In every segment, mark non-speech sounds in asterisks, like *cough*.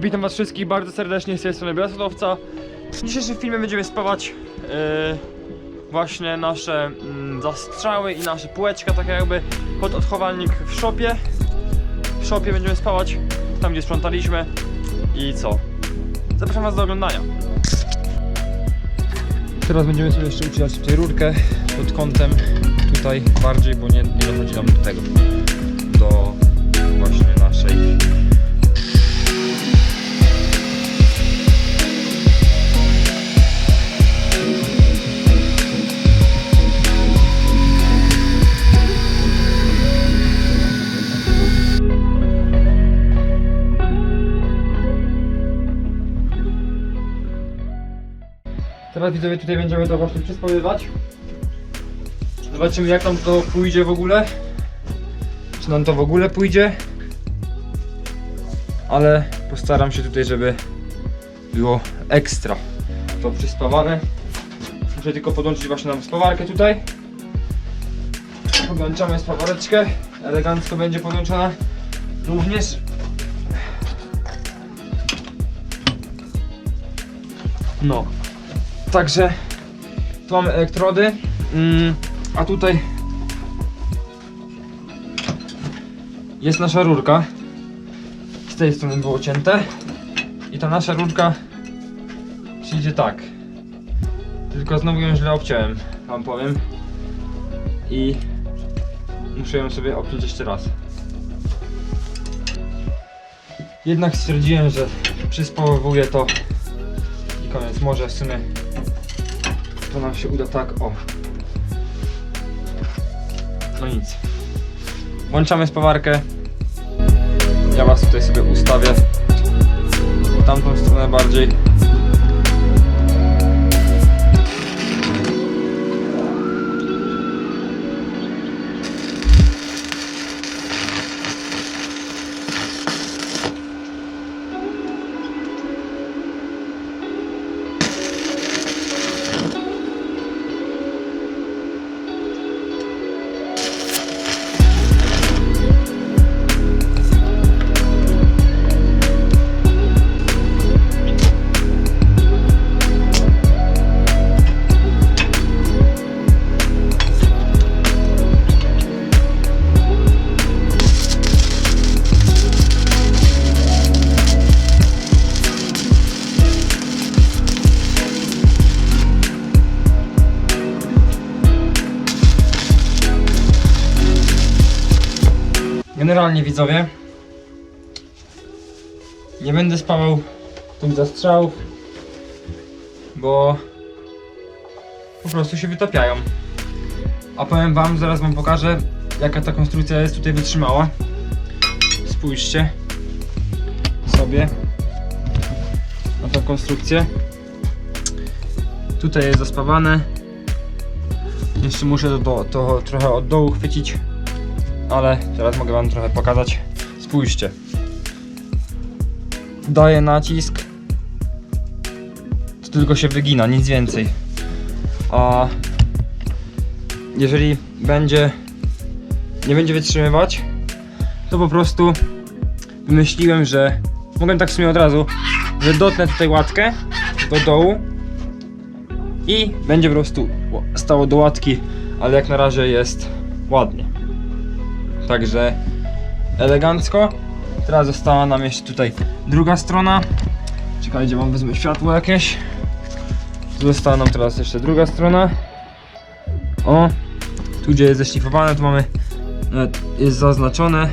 Witam was wszystkich bardzo serdecznie z tej strony Bielesodowca. W dzisiejszym filmie będziemy spawać yy, właśnie nasze mm, zastrzały i nasze półeczka, tak jakby pod odchowalnik w szopie. W szopie będziemy spawać, tam gdzie sprzątaliśmy. I co? Zapraszam was do oglądania. Teraz będziemy sobie jeszcze ucinać tutaj rurkę pod kątem tutaj bardziej, bo nie, nie dochodzi nam do tego. Do Teraz widzowie tutaj będziemy to właśnie przyspoływać. Zobaczymy jak nam to pójdzie w ogóle. Czy nam to w ogóle pójdzie. Ale postaram się tutaj, żeby było ekstra to przyspawane. Muszę tylko podłączyć właśnie nam spawarkę tutaj. Podłączamy spawareczkę. Elegancko będzie podłączona. Również No. Także tu mamy elektrody, mm, a tutaj jest nasza rurka. Z tej strony było cięte i ta nasza rurka przyjdzie tak. Tylko znowu ją źle obciąłem, wam powiem. I muszę ją sobie obciąć jeszcze raz. Jednak stwierdziłem, że przyspałowuję to i koniec. Może w sumie to nam się uda tak, o. No nic. Włączamy spawarkę. Ja was tutaj sobie ustawię. W tamtą stronę bardziej. Generalnie widzowie nie będę spawał tych zastrzałów, bo po prostu się wytapiają. A powiem wam, zaraz wam pokażę jaka ta konstrukcja jest tutaj wytrzymała. Spójrzcie sobie na tą konstrukcję. Tutaj jest zaspawane. Jeszcze muszę to, to, to trochę od dołu chwycić ale teraz mogę wam trochę pokazać. Spójrzcie. Daję nacisk. To tylko się wygina, nic więcej. A jeżeli będzie nie będzie wytrzymywać, to po prostu wymyśliłem, że mogę tak w sumie od razu, że dotnę tutaj łatkę do dołu i będzie po prostu stało do łatki, ale jak na razie jest ładnie. Także elegancko. Teraz została nam jeszcze tutaj druga strona. Czekajcie, wam wezmę światło jakieś. Została nam teraz jeszcze druga strona. O, tu gdzie jest zeszlifowane, tu mamy, jest zaznaczone,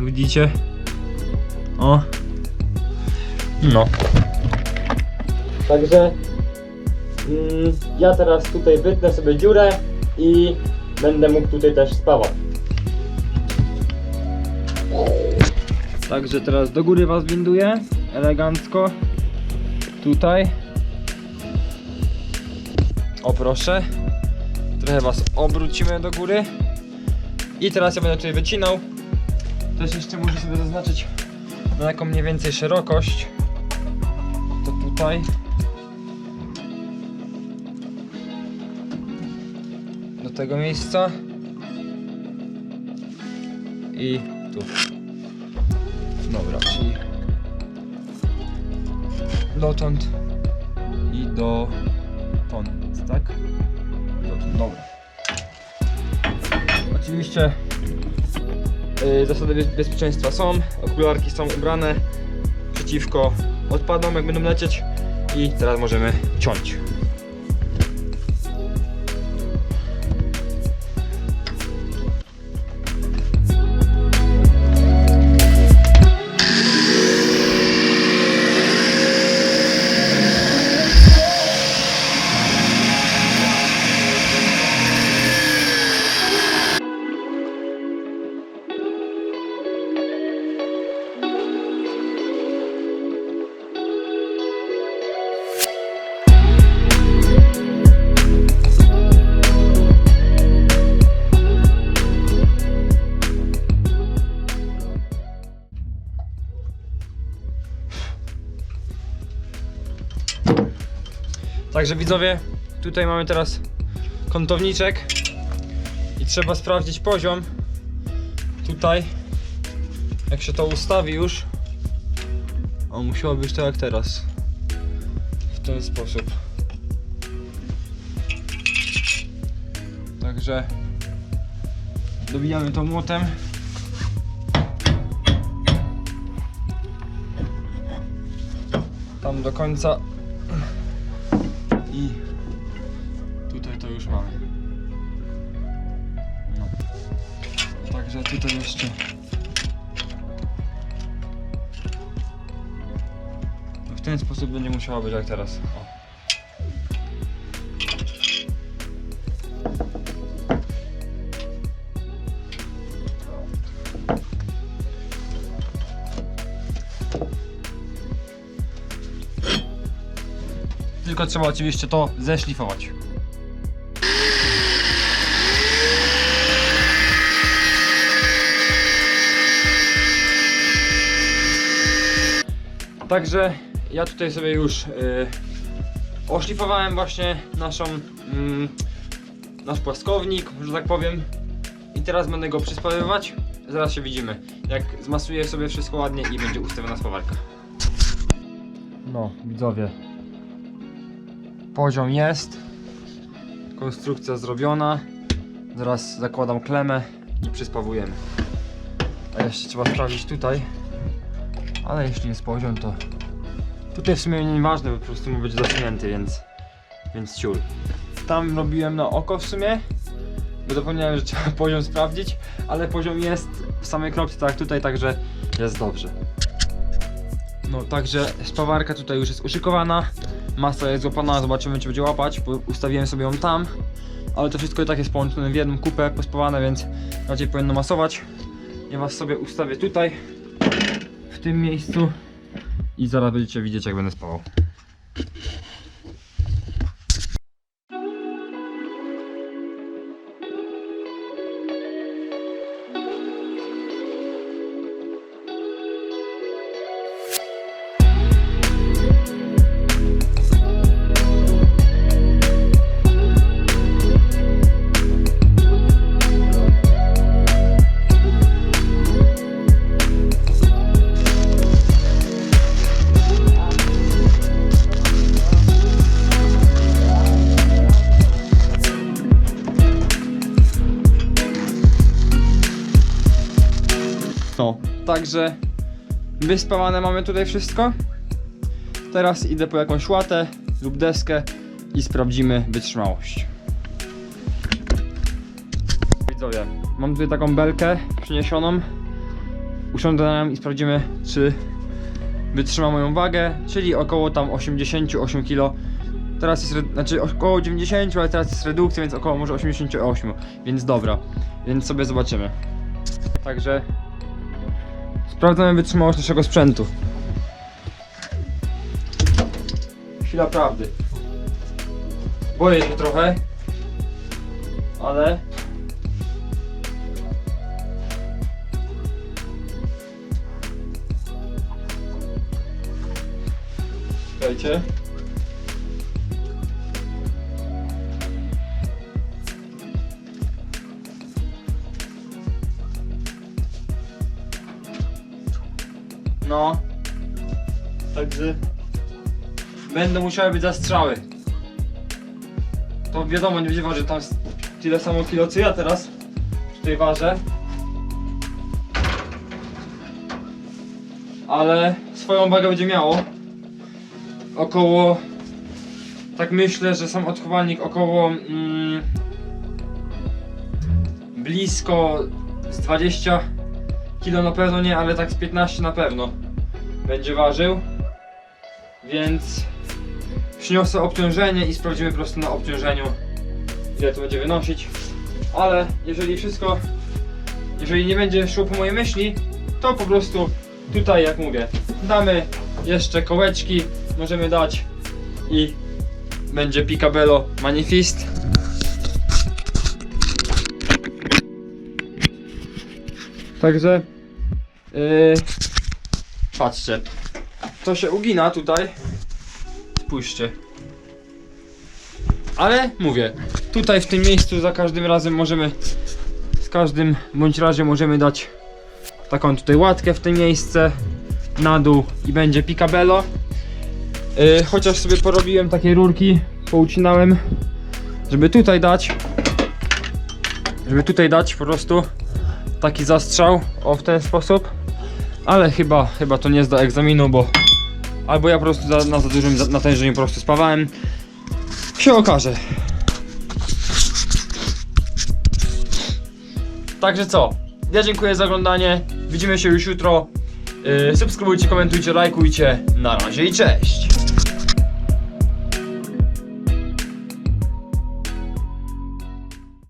widzicie? O, no. Także mm, ja teraz tutaj wytnę sobie dziurę i będę mógł tutaj też spawać. Także teraz do góry was winduję, elegancko. Tutaj. O proszę. Trochę was obrócimy do góry. I teraz ja będę tutaj wycinał. Też jeszcze muszę sobie zaznaczyć na jaką mniej więcej szerokość. To tutaj. Do tego miejsca. I tu. Dobra, czyli dotąd i do ton, tak? Dotąd, dobra. Oczywiście yy, zasady bez- bezpieczeństwa są, okularki są ubrane przeciwko odpadom jak będą lecieć i teraz możemy ciąć. Także widzowie, tutaj mamy teraz kątowniczek i trzeba sprawdzić poziom. Tutaj, jak się to ustawi już, on musiało być tak jak teraz. W ten sposób. Także dobijamy to młotem. Tam do końca i tutaj to już mamy. No. Także tutaj jeszcze. W ten sposób będzie musiało być jak teraz. O. Tylko trzeba oczywiście to zeszlifować. Także ja tutaj sobie już yy, oszlifowałem właśnie naszą, mm, nasz płaskownik, że tak powiem. I teraz będę go przyspawywać. Zaraz się widzimy, jak zmasuję sobie wszystko ładnie i będzie ustawiona spawarka. No, widzowie, Poziom jest. Konstrukcja zrobiona. Zaraz zakładam klemę i przyspawujemy. A jeszcze trzeba sprawdzić tutaj. Ale jeśli jest poziom, to tutaj w sumie nieważne, bo po prostu ma być zasunięty, więc więc ciul. Tam robiłem na oko w sumie, bo zapomniałem, że trzeba *laughs* poziom sprawdzić, ale poziom jest w samej kropce, tak tutaj, także jest dobrze. No, także spawarka tutaj już jest uszykowana. Masa jest złapana, zobaczymy czy będzie łapać, bo ustawiłem sobie ją tam. Ale to wszystko i tak jest połączone w jedną kupę, pospawane, więc raczej powinno masować. Ja was sobie ustawię tutaj, w tym miejscu i zaraz będziecie widzieć jak będę spawał. Także wyspawane mamy tutaj wszystko. Teraz idę po jakąś łatę lub deskę i sprawdzimy wytrzymałość. Widzowie, mam tutaj taką belkę przyniesioną. Usiądę na nią i sprawdzimy, czy wytrzyma moją wagę, czyli około tam 88 kg. Teraz jest, znaczy około 90, ale teraz jest redukcja, więc około może 88, więc dobra, więc sobie zobaczymy. Także Sprawdzamy wytrzymałość naszego sprzętu. Chwila prawdy. Boję się trochę, ale. Czekajcie. No. Także będą musiały być zastrzały. To wiadomo, nie będzie ważył tam tyle samo kilo co ja teraz tutaj ważę. Ale swoją wagę będzie miało. Około tak myślę, że sam odchowalnik około mm, blisko z 20 kilo na pewno nie, ale tak z 15 na pewno będzie ważył. Więc przyniosę obciążenie i sprawdzimy po prostu na obciążeniu ile to będzie wynosić. Ale jeżeli wszystko, jeżeli nie będzie szło po mojej myśli, to po prostu tutaj jak mówię, damy jeszcze kołeczki, możemy dać i będzie Picabello Manifest. Także yy, patrzcie, to się ugina tutaj. Spójrzcie. Ale mówię, tutaj w tym miejscu za każdym razem możemy, z każdym bądź razie możemy dać taką tutaj łatkę w to miejsce na dół i będzie Picabello. Yy, chociaż sobie porobiłem takie rurki, poucinałem, żeby tutaj dać, żeby tutaj dać po prostu taki zastrzał, o w ten sposób. Ale chyba, chyba to nie zda egzaminu, bo albo ja po prostu za, na za dużym natężeniu po prostu spawałem. Się okaże. Także co? Ja dziękuję za oglądanie. Widzimy się już jutro. Yy, subskrybujcie, komentujcie, lajkujcie. Na razie i cześć.